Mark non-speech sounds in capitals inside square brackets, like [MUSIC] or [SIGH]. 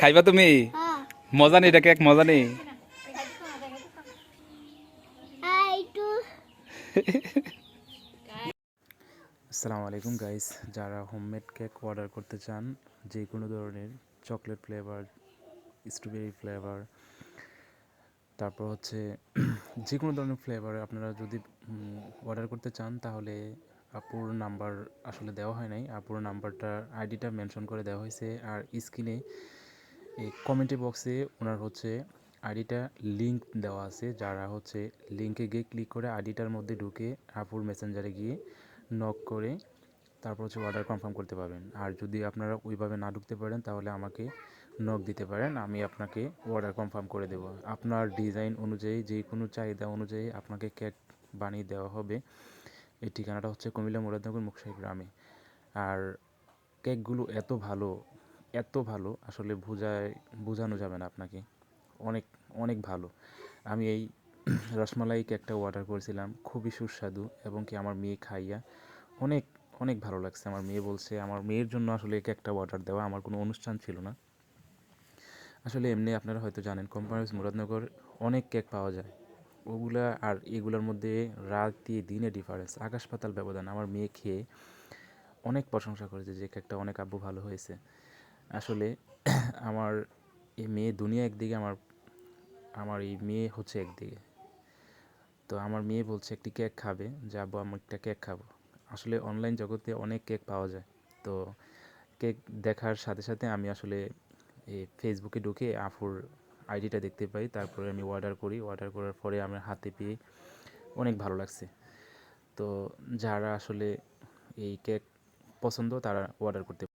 খাইবা তুমি? হ্যাঁ। মজা নেই এটা কেক মজা নেই। আসসালামু আলাইকুম গাইস যারা হোমমেড কেক অর্ডার করতে চান যে কোনো ধরনের চকলেট ফ্লেভার স্ট্রবেরি ফ্লেভার তারপর হচ্ছে [CLEARS THROAT] যে কোনো ধরনের ফ্লেভার আপনারা যদি অর্ডার করতে চান তাহলে আপুর নাম্বার আসলে দেওয়া হয় নাই। আপুর নাম্বারটা আইডিটা মেনশন করে দেওয়া হয়েছে আর স্ক্রিনে এই কমেন্টে বক্সে ওনার হচ্ছে আইডিটা লিংক দেওয়া আছে, যারা হচ্ছে লিঙ্কে গিয়ে ক্লিক করে আইডিটার মধ্যে ঢুকে আপুর মেসেঞ্জারে গিয়ে নক করে তারপর হচ্ছে অর্ডার কনফার্ম করতে পারবেন। আর যদি আপনারা ওইভাবে না ঢুকতে পারেন, তাহলে আমাকে নক দিতে পারেন, আমি আপনাকে অর্ডার কনফার্ম করে দেবো। আপনার ডিজাইন অনুযায়ী যে কোনো চাহিদা অনুযায়ী আপনাকে কেক বানিয়ে দেওয়া হবে। এই ঠিকানাটা হচ্ছে কুমিল্লা মুরাদনগর মুকশাই গ্রামে। আর কেকগুলো এত ভালো এত ভালো, আসলে বোঝায়, বোঝানো যাবে না আপনাকে। অনেক অনেক ভালো। আমি এই [CLEARS THROAT] রসমালাই কেকটা অর্ডার করেছিলাম, খুবই সুস্বাদু এবং কি আমার মেয়ে খাইয়া অনেক অনেক ভালো লাগছে। আমার মেয়ে বলছে, আমার মেয়ের জন্য আসলে কেকটা অর্ডার দেওয়া, আমার কোনো অনুষ্ঠান ছিল না। আসলে এমনি আপনারা হয়তো জানেন কোম্পানিজ মুরাদনগর অনেক কেক পাওয়া যায়। ওগুলা আর এগুলোর মধ্যে রাতে দিনে ডিফারেন্স আকাশ পাতাল ব্যবধান। আমার মেয়ে খেয়ে অনেক প্রশংসা করেছে যে কেকটা অনেক আব্বু ভালো হয়েছে। আসলে [CLEARS THROAT] আমার এই মেয়ে দুনিয়া একদিকে, আমার আমার এই মেয়ে হচ্ছে একদিকে। তো আমার মেয়ে বলছে, একটি কেক খাবে? যে, আব্বু, আমি একটা কেক খাব। আসলে অনলাইন জগতে অনেক কেক পাওয়া যায়। তো কেক দেখার সাথে সাথে আমি আসলে এই ফেসবুকে ঢুকে আফুর আইডিটা দেখতে পাই। তারপরে আমি অর্ডার করি। অর্ডার করার পরে আমার হাতে পেয়ে অনেক ভালো লাগছে। তো যারা আসলে এই কেক পছন্দ, তারা অর্ডার করতে